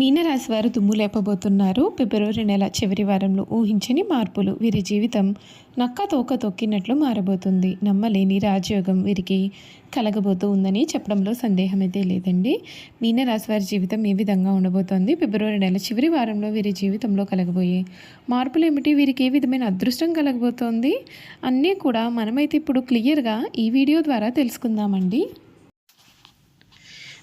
మీనరాశి వారు దుమ్ము లేపబోతున్నారు. ఫిబ్రవరి నెల చివరి వారంలో ఊహించని మార్పులు. వీరి జీవితం నక్క తోక తొక్కినట్లు మారబోతుంది. నమ్మలేని రాజయోగం వీరికి కలగబోతూ ఉందని చెప్పడంలో సందేహం అయితే లేదండి. మీనరాశి వారి జీవితం ఏ విధంగా ఉండబోతోంది? ఫిబ్రవరి నెల చివరి వారంలో వీరి జీవితంలో కలగబోయే మార్పులు ఏమిటి? వీరికి ఏ విధమైన అదృష్టం కలగబోతోంది? అన్నీ కూడా మనమైతే ఇప్పుడు క్లియర్గా ఈ వీడియో ద్వారా తెలుసుకుందామండి.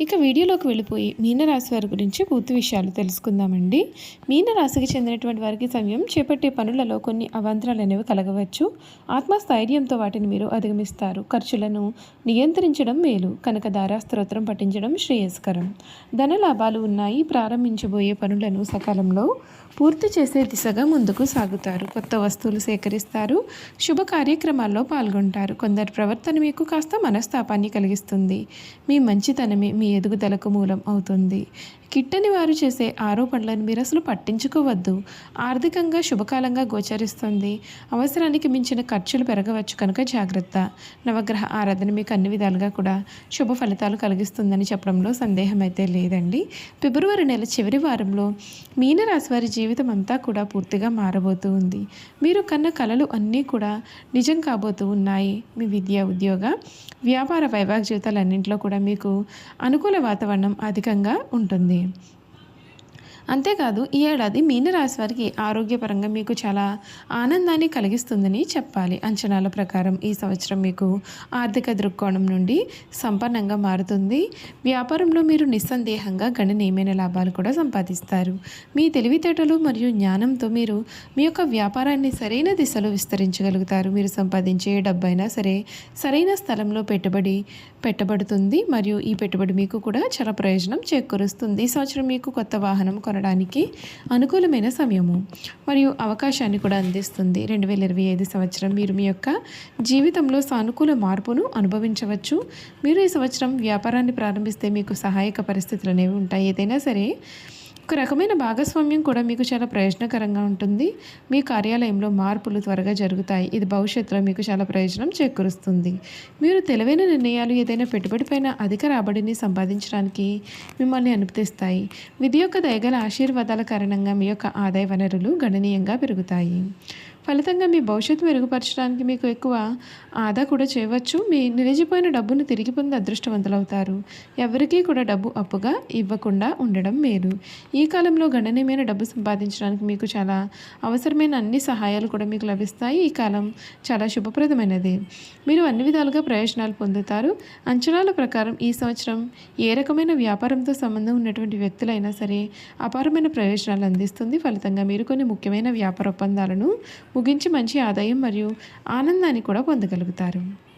ఇక వీడియోలోకి వెళ్ళిపోయి మీనరాశి వారి గురించి పూర్తి విషయాలు తెలుసుకుందామండి. మీనరాశికి చెందినటువంటి వారికి సమయం చేపట్టే పనులలో కొన్ని అవాంతరాలు అనేవి కలగవచ్చు. ఆత్మస్థైర్యంతో వాటిని మీరు అధిగమిస్తారు. ఖర్చులను నియంత్రించడం మేలు. కనుక స్తోత్రం పఠించడం శ్రేయస్కరం. ధన లాభాలు ఉన్నాయి. ప్రారంభించబోయే పనులను సకాలంలో పూర్తి చేసే దిశగా ముందుకు సాగుతారు. కొత్త వస్తువులు సేకరిస్తారు. శుభ కార్యక్రమాల్లో పాల్గొంటారు. కొందరి ప్రవర్తన మీకు కాస్త మనస్తాపాన్ని కలిగిస్తుంది. మీ మంచితనమే మీ ఎదుగుదలకు మూలం అవుతుంది. కిట్టని వారు చేసే ఆరోపణలను మీరు అసలు పట్టించుకోవద్దు. ఆర్థికంగా శుభకాలంగా గోచరిస్తుంది. అవసరానికి మించిన ఖర్చులు పెరగవచ్చు కనుక జాగ్రత్త. నవగ్రహ ఆరాధన మీకు అన్ని విధాలుగా కూడా శుభ ఫలితాలు కలిగిస్తుందని చెప్పడంలో సందేహం అయితే లేదండి. ఫిబ్రవరి నెల చివరి వారంలో మీనరాశి వారి జీవితం అంతా కూడా పూర్తిగా మారబోతూ ఉంది. మీరు కన్న కలలు అన్నీ కూడా నిజం కాబోతూ ఉన్నాయి. మీ విద్య ఉద్యోగ వ్యాపార వైవాహిక జీవితాలన్నింటిలో కూడా మీకు అనుకూల వాతావరణం అధికంగా ఉంటుంది. me. అంతేకాదు ఈ ఏడాది మీనరాశి వారికి ఆరోగ్యపరంగా మీకు చాలా ఆనందాన్ని కలిగిస్తుందని చెప్పాలి. అంచనాల ప్రకారం ఈ సంవత్సరం మీకు ఆర్థిక దృక్కోణం నుండి సంపన్నంగా మారుతుంది. వ్యాపారంలో మీరు నిస్సందేహంగా గణనీయమైన లాభాలు కూడా సంపాదిస్తారు. మీ తెలివితేటలు మరియు జ్ఞానంతో మీరు మీ యొక్క వ్యాపారాన్ని సరైన దిశలో విస్తరించగలుగుతారు. మీరు సంపాదించే డబ్బైనా సరే సరైన స్థలంలో పెట్టుబడి పెట్టబడుతుంది మరియు ఈ పెట్టుబడి మీకు కూడా చాలా ప్రయోజనం చేకూరుస్తుంది. ఈ సంవత్సరం మీకు కొత్త వాహనం కొనడానికి అనుకూలమైన సమయము. మరియు అవకాశాన్ని కూడా అందిస్తుంది. రెండు వేల ఇరవై ఐదు సంవత్సరం మీరు మీ యొక్క జీవితంలో సానుకూల మార్పును అనుభవించవచ్చు. మీరు ఈ సంవత్సరం వ్యాపారాన్ని ప్రారంభిస్తే మీకు సహాయక పరిస్థితులు అనేవి ఉంటాయి. ఏదైనా సరే ఒక రకమైన భాగస్వామ్యం కూడా మీకు చాలా ప్రయోజనకరంగా ఉంటుంది. మీ కార్యాలయంలో మార్పులు త్వరగా జరుగుతాయి. ఇది భవిష్యత్తులో మీకు చాలా ప్రయోజనం చేకూరుస్తుంది. మీరు తెలివైన నిర్ణయాలు ఏదైనా పెట్టుబడిపైన అధిక రాబడిని సంపాదించడానికి మిమ్మల్ని అనుమతిస్తాయి. విధి యొక్క దయగల ఆశీర్వాదాల కారణంగా మీ యొక్క ఆదాయ వనరులు గణనీయంగా పెరుగుతాయి. ఫలితంగా మీ భవిష్యత్తు మెరుగుపరచడానికి మీకు ఎక్కువ ఆదా కూడా చేయవచ్చు. మీ నిలిచిపోయిన డబ్బును తిరిగి పొంది అదృష్టవంతులవుతారు. ఎవరికీ కూడా డబ్బు అప్పుగా ఇవ్వకుండా ఉండడం మేలు. ఈ కాలంలో గణనీయమైన డబ్బు సంపాదించడానికి మీకు చాలా అవసరమైన అన్ని సహాయాలు కూడా మీకు లభిస్తాయి. ఈ కాలం చాలా శుభప్రదమైనది. మీరు అన్ని విధాలుగా ప్రయోజనాలు పొందుతారు. అంచనాల ప్రకారం ఈ సంవత్సరం ఏ రకమైన వ్యాపారంతో సంబంధం ఉన్నటువంటి వ్యక్తులైనా సరే అపారమైన ప్రయోజనాలు అందిస్తుంది. ఫలితంగా మీరు కొన్ని ముఖ్యమైన వ్యాపార ఒప్పందాలను ముగించి మంచి ఆదాయం మరియు ఆనందాన్ని కూడా పొందగలుగుతారు.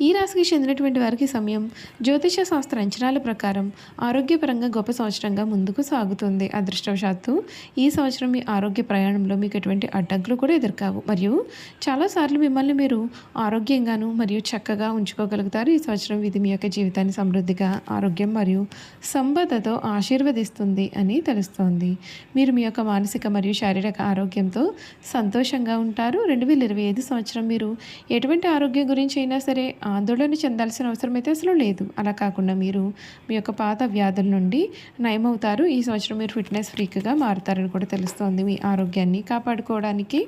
ఈ రాశికి చెందినటువంటి వారికి సమయం జ్యోతిష శాస్త్ర అంచనాల ప్రకారం ఆరోగ్యపరంగా గొప్ప సంవత్సరంగా ముందుకు సాగుతుంది. అదృష్టవశాత్తు ఈ సంవత్సరం మీ ఆరోగ్య ప్రయాణంలో మీకు ఎటువంటి అడ్డంకులు కూడా ఎదుర్కావు. మరియు చాలాసార్లు మిమ్మల్ని మీరు ఆరోగ్యంగాను మరియు చక్కగా ఉంచుకోగలుగుతారు. ఈ సంవత్సరం ఇది మీ యొక్క జీవితాన్ని సమృద్ధిగా ఆరోగ్యం మరియు సంపదతో ఆశీర్వదిస్తుంది అని తెలుస్తోంది. మీరు మీ యొక్క మానసిక మరియు శారీరక ఆరోగ్యంతో సంతోషంగా ఉంటారు. రెండు వేల ఇరవై ఐదు సంవత్సరం మీరు ఎటువంటి ఆరోగ్యం గురించి అయినా సరే ఆందోళన చెందాల్సిన అవసరం అయితే అసలు లేదు. అలా కాకుండా మీరు మీ యొక్క పాత వ్యాధుల నుండి నయమవుతారు. ఈ సంవత్సరం మీరు ఫిట్నెస్ ఫ్రీక్గా మారుతారని కూడా తెలుస్తోంది మీ ఆరోగ్యాన్ని కాపాడుకోవడానికి.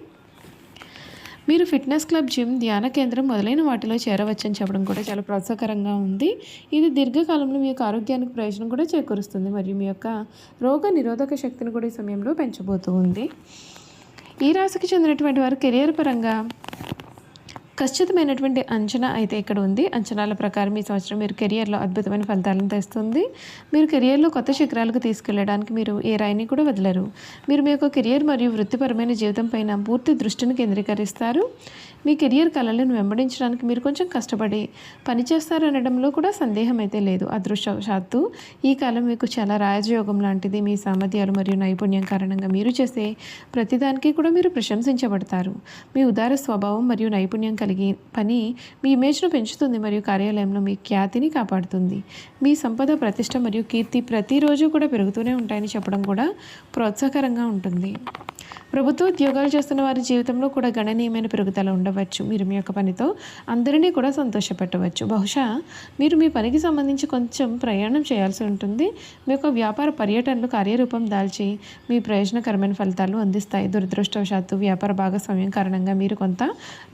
మీరు ఫిట్నెస్ క్లబ్ జిమ్ ధ్యాన కేంద్రం మొదలైన వాటిలో చేరవచ్చని చెప్పడం కూడా చాలా ప్రోత్సాహకరంగా ఉంది. ఇది దీర్ఘకాలంలో మీ యొక్క ఆరోగ్యానికి ప్రయోజనం కూడా చేకూరుస్తుంది. మరియు మీ యొక్క రోగ నిరోధక శక్తిని కూడా ఈ సమయంలో పెంచబోతూ ఉంది. ఈ రాశికి చెందినటువంటి వారు కెరియర్ పరంగా ఖచ్చితమైనటువంటి అంచనా అయితే ఇక్కడ ఉంది. అంచనాల ప్రకారం ఈ సంవత్సరం మీరు కెరియర్లో అద్భుతమైన ఫలితాలను తెస్తుంది. మీరు కెరియర్లో కొత్త శిఖరాలకు తీసుకెళ్ళడానికి మీరు ఏ రాయిని కూడా వదలరు. మీరు మీ యొక్క కెరియర్ మరియు వృత్తిపరమైన జీవితం పైన పూర్తి దృష్టిని కేంద్రీకరిస్తారు. మీ కెరియర్ కళలను వెంబడించడానికి మీరు కొంచెం కష్టపడి పనిచేస్తారు అనడంలో కూడా సందేహం అయితే లేదు. అదృష్టవశాత్తు ఈ కాలం మీకు చాలా రాజయోగం లాంటిది మీ సామర్థ్యాలు మరియు నైపుణ్యం కారణంగా మీరు చేసే ప్రతిదానికి కూడా మీరు ప్రశంసించబడతారు. మీ ఉదార స్వభావం మరియు నైపుణ్యం కలిగి పని మీ ఇమేజ్ను పెంచుతుంది మరియు కార్యాలయంలో మీ ఖ్యాతిని కాపాడుతుంది. మీ సంపద ప్రతిష్ట మరియు కీర్తి ప్రతిరోజు కూడా పెరుగుతూనే ఉంటాయని చెప్పడం కూడా ప్రోత్సాహకరంగా ఉంటుంది. ప్రభుత్వ ఉద్యోగాలు చేస్తున్న వారి జీవితంలో కూడా గణనీయమైన పెరుగుదల ఉండవచ్చు. మీరు మీ యొక్క పనితో. అందరినీ కూడా సంతోషపెట్టవచ్చు. బహుశా మీరు మీ పనికి సంబంధించి కొంచెం ప్రయాణం చేయాల్సి ఉంటుంది. మీ యొక్క వ్యాపార పర్యటనలు కార్యరూపం దాల్చి మీ ప్రయోజనకరమైన ఫలితాలు అందిస్తాయి. దురదృష్టవశాత్తు వ్యాపార భాగస్వామ్యం కారణంగా మీరు కొంత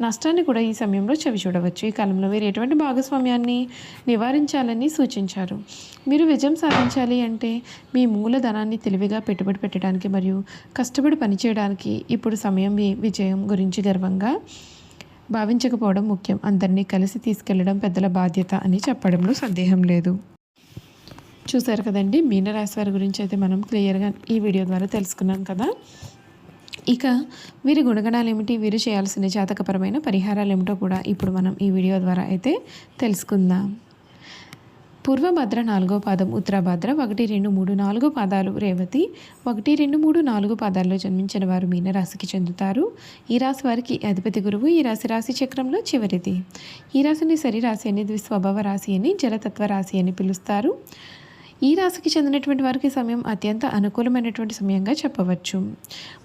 నష్టాన్ని కూడా ఈ సమయంలో చవి చూడవచ్చు ఈ కాలంలో మీరు ఎటువంటి భాగస్వామ్యాన్ని నివారించాలని సూచించారు? మీరు విజయం సాధించాలి అంటే మీ మూలధనాన్ని తెలివిగా పెట్టుబడి పెట్టడానికి మరియు కష్టపడి పనిచేయడానికి ఇప్పుడు సమయం మీ విజయం గురించి గర్వంగా భావించకపోవడం ముఖ్యం. అందరినీ కలిసి తీసుకెళ్ళడం పెద్దల బాధ్యత అని చెప్పడంలో సందేహం లేదు. చూసారు కదండి మీనరాశి వారి గురించి అయితే మనం క్లియర్గా ఈ వీడియో ద్వారా తెలుసుకున్నాం కదా. ఇక వీరి గుణగణాలు ఏమిటి? వీరు చేయాల్సిన జాతకపరమైన పరిహారాలు ఏమిటో కూడా ఇప్పుడు మనం ఈ వీడియో ద్వారా అయితే తెలుసుకుందాం. పూర్వభద్ర నాలుగో పాదం ఉత్తరభద్ర ఒకటి రెండు మూడు నాలుగు పాదాలు రేవతి ఒకటి రెండు మూడు నాలుగు పాదాల్లో జన్మించిన వారు మీనరాశికి చెందుతారు. ఈ రాశి వారికి అధిపతి గురువు ఈ రాశి రాశి చక్రంలో చివరిది. ఈ రాశిని శరీరాశి అని ద్విస్వభావ రాశి అని జలతత్వ రాశి అని పిలుస్తారు. ఈ రాశికి చెందినటువంటి వారికి సమయం అత్యంత అనుకూలమైనటువంటి సమయంగా చెప్పవచ్చు.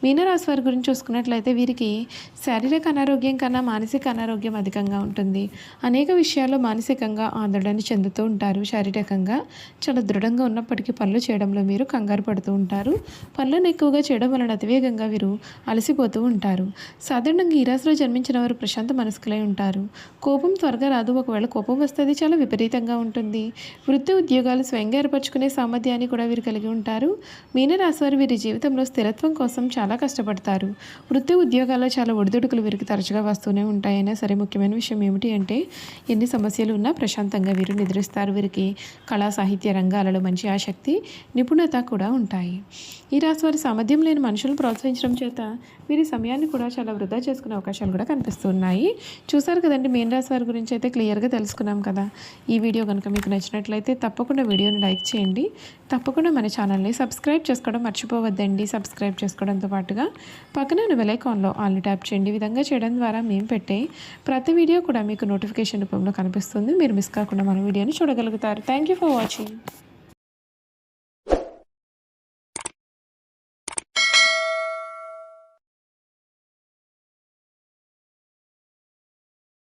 మీనరాశి వారి గురించి చూసుకున్నట్లయితే వీరికి శారీరక అనారోగ్యం కన్నా మానసిక అనారోగ్యం అధికంగా ఉంటుంది. అనేక విషయాల్లో మానసికంగా ఆందోళన చెందుతూ ఉంటారు. శారీరకంగా చాలా దృఢంగా ఉన్నప్పటికీ పనులు చేయడంలో మీరు కంగారు పడుతూ ఉంటారు. పనులను ఎక్కువగా చేయడం వలన అతివేగంగా వీరు అలసిపోతూ ఉంటారు. సాధారణంగా ఈ రాశిలో జన్మించిన వారు ప్రశాంత మనస్కులై ఉంటారు. కోపం త్వరగా రాదు. ఒకవేళ కోపం వస్తే అది చాలా విపరీతంగా ఉంటుంది. వృత్తి ఉద్యోగాలు స్వయంగా ఏర్పరచు నేర్చుకునే సామర్థ్యాన్ని కూడా వీరు కలిగి ఉంటారు. మీనరాశి వారు వీరి జీవితంలో స్థిరత్వం కోసం చాలా కష్టపడతారు. వృత్తి ఉద్యోగాల్లో చాలా ఒడిదుడుకులు వీరికి తరచుగా వస్తూనే ఉంటాయైనా సరే ముఖ్యమైన విషయం ఏమిటి అంటే ఎన్ని సమస్యలు ఉన్నా ప్రశాంతంగా వీరు నిద్రిస్తారు. వీరికి కళా సాహిత్య రంగాలలో మంచి ఆసక్తి నిపుణత కూడా ఉంటాయి. ఈ రాశి వారి సామర్థ్యం లేని మనుషులను ప్రోత్సహించడం చేత వీరి సమయాన్ని కూడా చాలా వృధా చేసుకునే అవకాశాలు కూడా కనిపిస్తున్నాయి. చూసారు కదండి మెయిన్ రాశి వారి గురించి అయితే క్లియర్గా తెలుసుకున్నాం కదా. ఈ వీడియో కనుక మీకు నచ్చినట్లయితే తప్పకుండా వీడియోని లైక్ చేయండి. తప్పకుండా మన ఛానల్ని సబ్స్క్రైబ్ చేసుకోవడం మర్చిపోవద్దండి. సబ్స్క్రైబ్ చేసుకోవడంతో పాటుగా పక్కన వెలైకాన్లో ఆల్ని ట్యాప్ చేయండి. ఈ విధంగా చేయడం ద్వారా మేము పెట్టే ప్రతి వీడియో కూడా మీకు నోటిఫికేషన్ రూపంలో కనిపిస్తుంది. మీరు మిస్ కాకుండా మన వీడియోని చూడగలుగుతారు. Thank you for watching